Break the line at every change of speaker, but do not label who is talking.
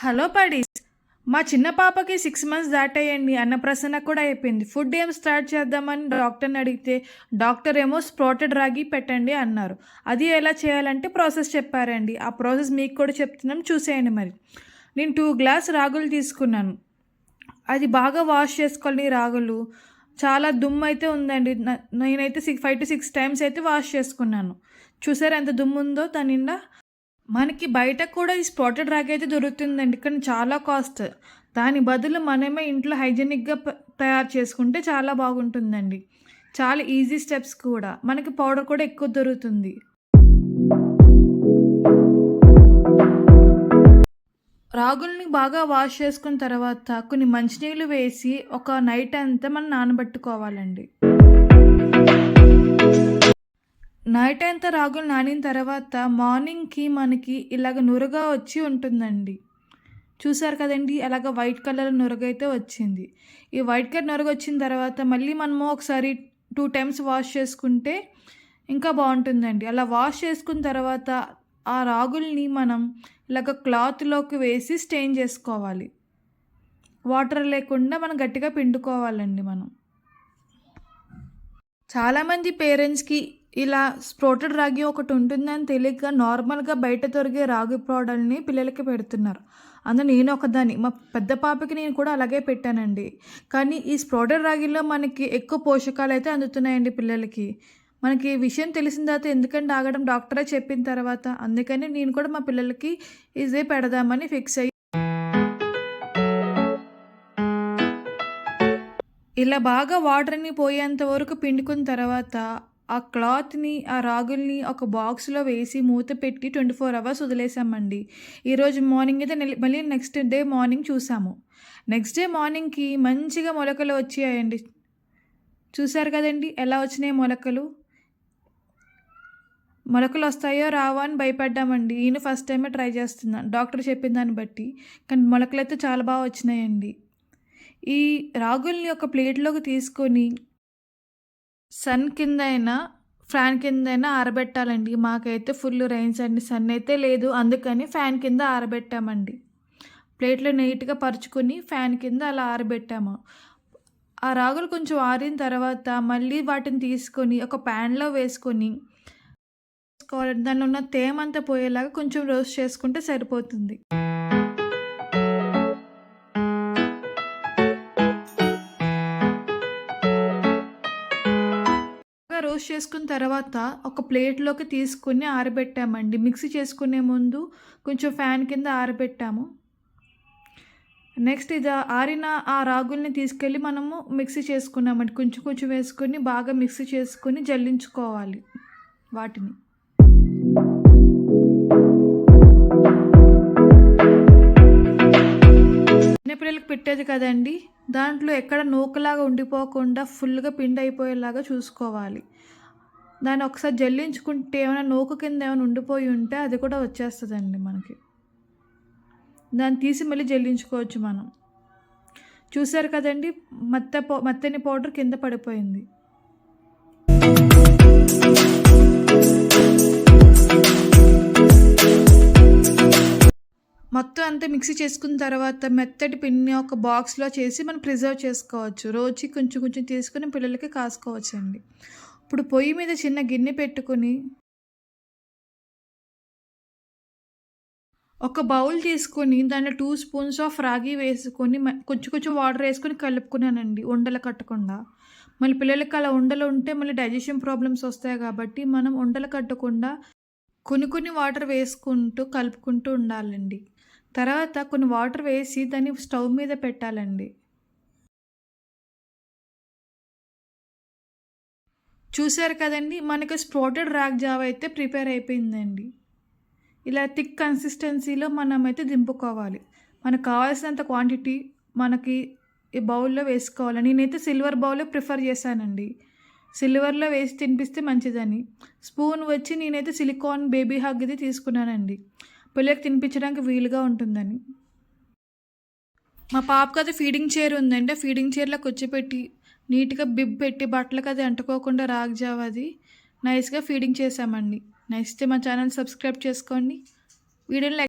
Hello పడీస్. మా చిన్న పాపకి సిక్స్ మంత్స్ దాటేయండి అన్నప్రసన్న కూడా అయిపోయింది. ఫుడ్ ఏం స్టార్ట్ చేద్దామని డాక్టర్ని అడిగితే డాక్టర్ ఏమో స్ప్రోటెడ్ రాగి పెట్టండి అన్నారు. అది ఎలా చేయాలంటే ప్రాసెస్ చెప్పారండి. ఆ ప్రాసెస్ మీకు కూడా చెప్తున్నాం చూసేయండి మరి. నేను టూ గ్లాస్ రాగులు తీసుకున్నాను. అది బాగా వాష్ చేసుకోవాలి రాగులు. చాలా దుమ్ము అయితే ఉందండి. నేనైతే six five to six times అయితే వాష్ చేసుకున్నాను. చూసారు ఎంత దుమ్ము ఉందో? దాని నిండా మనకి బయట కూడా ఈ స్పాటెడ్ రాగి అయితే దొరుకుతుందండి. కానీ చాలా కాస్ట్. దాని బదులు మనమే ఇంట్లో హైజెనిక్గా తయారు చేసుకుంటే చాలా బాగుంటుందండి. చాలా ఈజీ స్టెప్స్ కూడా. మనకి పౌడర్ కూడా ఎక్కువ దొరుకుతుంది. రాగుల్ని బాగా వాష్ చేసుకున్న తర్వాత కొన్ని మంచినీళ్ళు వేసి ఒక నైట్ అంతా మనం నానబెట్టుకోవాలండి. నైట్ అంతా రాగులు నానిన తర్వాత మార్నింగ్కి మనకి ఇలాగ నురగా వచ్చి ఉంటుందండి. చూసారు కదండి అలాగ వైట్ కలర్ నురగ అయితే వచ్చింది. ఈ వైట్ కలర్ నురగ వచ్చిన తర్వాత మళ్ళీ మనము ఒకసారి టూ టైమ్స్ వాష్ చేసుకుంటే ఇంకా బాగుంటుందండి. అలా వాష్ చేసుకున్న తర్వాత ఆ రాగుల్ని మనం ఇలాగ క్లాత్లోకి వేసి స్టెయిన్ చేసుకోవాలి. వాటర్ లేకుండా మనం గట్టిగా పిండుకోవాలండి మనం. చాలామంది పేరెంట్స్కి ఇలా స్ప్రోటెడ్ రాగి ఒకటి ఉంటుందని తెలియక నార్మల్గా బయట దొరికే రాగి ప్రోడల్ని పిల్లలకి పెడుతున్నారు. అందులో నేను ఒకదాన్ని మా పెద్ద పాపకి నేను కూడా అలాగే పెట్టానండి. కానీ ఈ స్ప్రోటెడ్ రాగిలో మనకి ఎక్కువ పోషకాలు అయితే అందుతున్నాయండి పిల్లలకి. మనకి విషయం తెలిసిన తర్వాత ఎందుకంటే ఆగడం డాక్టరే చెప్పిన తర్వాత అందుకని నేను కూడా మా పిల్లలకి ఇదే పెడదామని ఫిక్స్ అయ్యి ఇలా బాగా వాటర్ని పోయేంత వరకు పిండుకున్న తర్వాత ఆ క్లాత్ని ఆ రాగుల్ని ఒక బాక్స్లో వేసి మూత పెట్టి ట్వంటీ ఫోర్ అవర్స్ వదిలేసామండి. ఈరోజు మార్నింగ్ అయితే మళ్ళీ నెక్స్ట్ డే మార్నింగ్ చూసాము. నెక్స్ట్ డే మార్నింగ్కి మంచిగా మొలకలు వచ్చాయండి. చూసారు కదండి ఎలా వచ్చినాయి మొలకలు? మొలకలు వస్తాయో రావో అని భయపడ్డామండి. ఈయన ఫస్ట్ టైమే ట్రై చేస్తున్నాను డాక్టర్ చెప్పిన దాన్ని బట్టి. కానీ మొలకలు అయితే చాలా బాగా వచ్చినాయండి. ఈ రాగుల్ని ఒక ప్లేట్లోకి తీసుకొని సన్ కింద అయినా ఫ్యాన్ కింద అయినా ఆరబెట్టాలండి. మాకైతే ఫుల్ రైన్స్ అండి. సన్ అయితే లేదు. అందుకని ఫ్యాన్ కింద ఆరబెట్టామండి. ప్లేట్లో నీట్గా పరుచుకొని ఫ్యాన్ కింద అలా ఆరబెట్టాము. ఆ రాగులు కొంచెం ఆరిన తర్వాత మళ్ళీ వాటిని తీసుకొని ఒక ప్యాన్లో వేసుకొని వేసుకోవాలండి దానిలో ఉన్న తేమంతా పోయేలాగా కొంచెం రోస్ట్ చేసుకుంటే సరిపోతుంది. రోస్ట్ చేసుకున్న తర్వాత ఒక ప్లేట్లోకి తీసుకుని ఆరబెట్టామండి. మిక్సీ చేసుకునే ముందు కొంచెం ఫ్యాన్ కింద ఆరబెట్టాము. నెక్స్ట్ ఇది ఆరిన ఆ రాగుల్ని తీసుకెళ్ళి మనము మిక్సీ చేసుకున్నామండి. కొంచెం కొంచెం వేసుకొని బాగా మిక్సీ చేసుకొని జల్లించుకోవాలి వాటిని. చిన్నపిల్లలకి పెట్టేది కదండి దాంట్లో ఎక్కడ నూకలాగా ఉండిపోకుండా ఫుల్గా పిండి అయిపోయేలాగా చూసుకోవాలి. దాన్ని ఒకసారి జల్లించుకుంటే ఏమైనా నోకు కింద ఏమైనా ఉండిపోయి ఉంటే అది కూడా వచ్చేస్తుందండి మనకి. దాన్ని తీసి మళ్ళీ జల్లించుకోవచ్చు మనం. చూసారు కదండి మత్త పౌ మెత్తని పౌడర్ కింద పడిపోయింది. మొత్తం అంతా మిక్సీ చేసుకున్న తర్వాత మెత్తటి పిండిని ఒక బాక్స్లో చేసి మనం ప్రిజర్వ్ చేసుకోవచ్చు. రోజుకి కొంచెం కొంచెం తీసుకుని పిల్లలకి కాసుకోవచ్చండి. ఇప్పుడు పొయ్యి మీద చిన్న గిన్నె పెట్టుకొని ఒక బౌల్ తీసుకొని దాంట్లో టూ స్పూన్స్ ఆఫ్ రాగి వేసుకొని కొంచెం కొంచెం వాటర్ వేసుకొని కలుపుకున్నానండి ఉండలు కట్టకుండా. మళ్ళీ పిల్లలకి అలా ఉండలు ఉంటే మళ్ళీ డైజెషన్ ప్రాబ్లమ్స్ వస్తాయి కాబట్టి మనం ఉండలు కట్టకుండా కొన్ని కొన్ని వాటర్ వేసుకుంటూ కలుపుకుంటూ ఉండాలండి. తర్వాత కొన్ని వాటర్ వేసి దాన్ని స్టవ్ మీద పెట్టాలండి. చూసారు కదండి మనకి స్ప్రోటెడ్ రాగ్ జావ అయితే ప్రిపేర్ అయిపోయిందండి. ఇలా థిక్ కన్సిస్టెన్సీలో మనమైతే దింపుకోవాలి. మనకు కావాల్సినంత క్వాంటిటీ మనకి ఈ బౌల్లో వేసుకోవాలి. నేనైతే సిల్వర్ బౌల్లో ప్రిఫర్ చేశానండి. సిల్వర్లో వేసి తినిపిస్తే మంచిదని. స్పూన్ వచ్చి నేనైతే సిలికాన్ బేబీ హగ్ ఇది తీసుకున్నానండి. పిల్లలకి తినిపించడానికి వీలుగా ఉంటుందని. మా పాపకి అది ఫీడింగ్ చైర్ ఉందండి. ఆ ఫీడింగ్ చైర్లో కూర్చోపెట్టి నీట్గా బిబ్ పెట్టి బట్టలకు అది అంటుకోకుండా రాగ్జావ్ అది. నైస్గా ఫీడింగ్ చేసామండి నచ్చితే మా ఛానల్ సబ్స్క్రైబ్ చేసుకోండి. వీడియోని లైక్